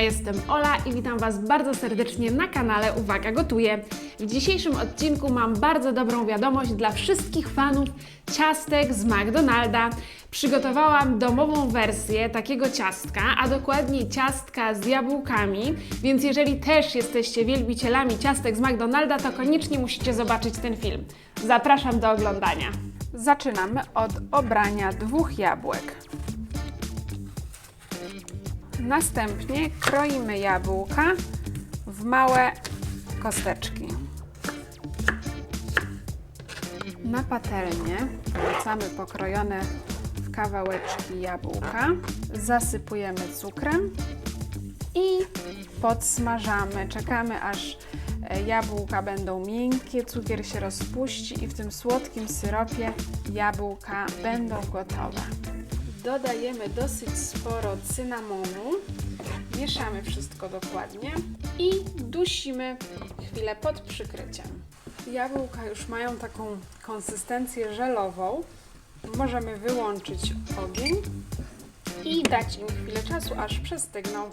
jestem Ola i witam Was bardzo serdecznie na kanale Uwaga Gotuję. W dzisiejszym odcinku mam bardzo dobrą wiadomość dla wszystkich fanów ciastek z McDonalda. Przygotowałam domową wersję takiego ciastka, a dokładnie ciastka z jabłkami, więc jeżeli też jesteście wielbicielami ciastek z McDonalda, to koniecznie musicie zobaczyć ten film. Zapraszam do oglądania. Zaczynamy od obrania dwóch jabłek. Następnie kroimy jabłka w małe kosteczki. Na patelnię wrzucamy pokrojone w kawałeczki jabłka, zasypujemy cukrem i podsmażamy. Czekamy aż e, jabłka będą miękkie, cukier się rozpuści i w tym słodkim syropie jabłka będą gotowe. Dodajemy dosyć sporo cynamonu, mieszamy wszystko dokładnie i dusimy chwilę pod przykryciem. Jabłka już mają taką konsystencję żelową. Możemy wyłączyć ogień i dać im chwilę czasu, aż przestygną.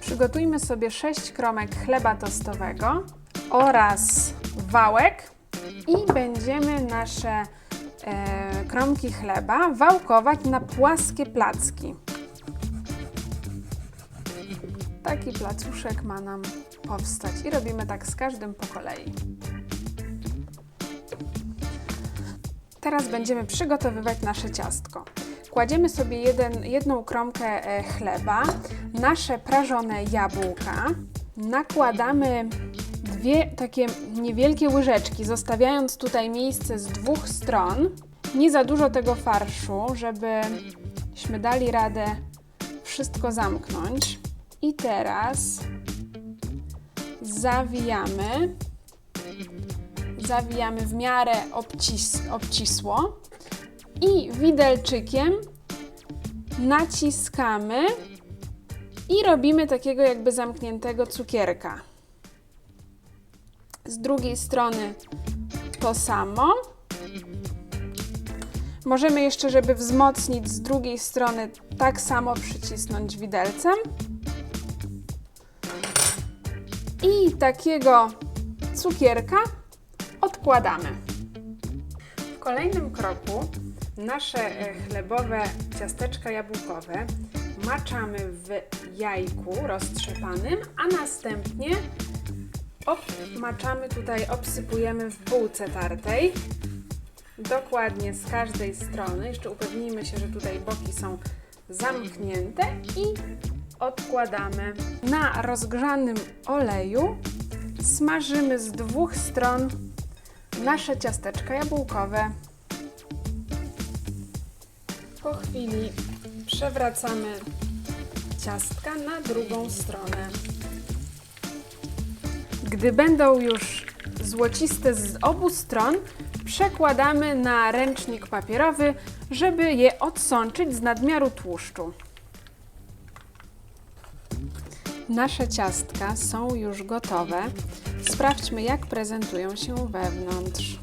Przygotujmy sobie 6 kromek chleba tostowego oraz wałek i będziemy nasze kromki chleba wałkować na płaskie placki. Taki placuszek ma nam powstać i robimy tak z każdym po kolei. Teraz będziemy przygotowywać nasze ciastko. Kładziemy sobie jeden, jedną kromkę e, chleba, nasze prażone jabłka, nakładamy dwie takie niewielkie łyżeczki, zostawiając tutaj miejsce z dwóch stron. Nie za dużo tego farszu, żebyśmy dali radę wszystko zamknąć. I teraz zawijamy zawijamy w miarę obcis obcisło i widelczykiem naciskamy i robimy takiego jakby zamkniętego cukierka. Z drugiej strony to samo. Możemy jeszcze, żeby wzmocnić z drugiej strony, tak samo przycisnąć widelcem. I takiego cukierka odkładamy. W kolejnym kroku nasze e, chlebowe ciasteczka jabłkowe maczamy w jajku roztrzepanym, a następnie maczamy tutaj, obsypujemy w bułce tartej. Dokładnie z każdej strony. Jeszcze upewnijmy się, że tutaj boki są zamknięte i odkładamy. Na rozgrzanym oleju smażymy z dwóch stron nasze ciasteczka jabłkowe. Po chwili przewracamy ciastka na drugą stronę. Gdy będą już złociste z obu stron, przekładamy na ręcznik papierowy, żeby je odsączyć z nadmiaru tłuszczu. Nasze ciastka są już gotowe. Sprawdźmy, jak prezentują się wewnątrz.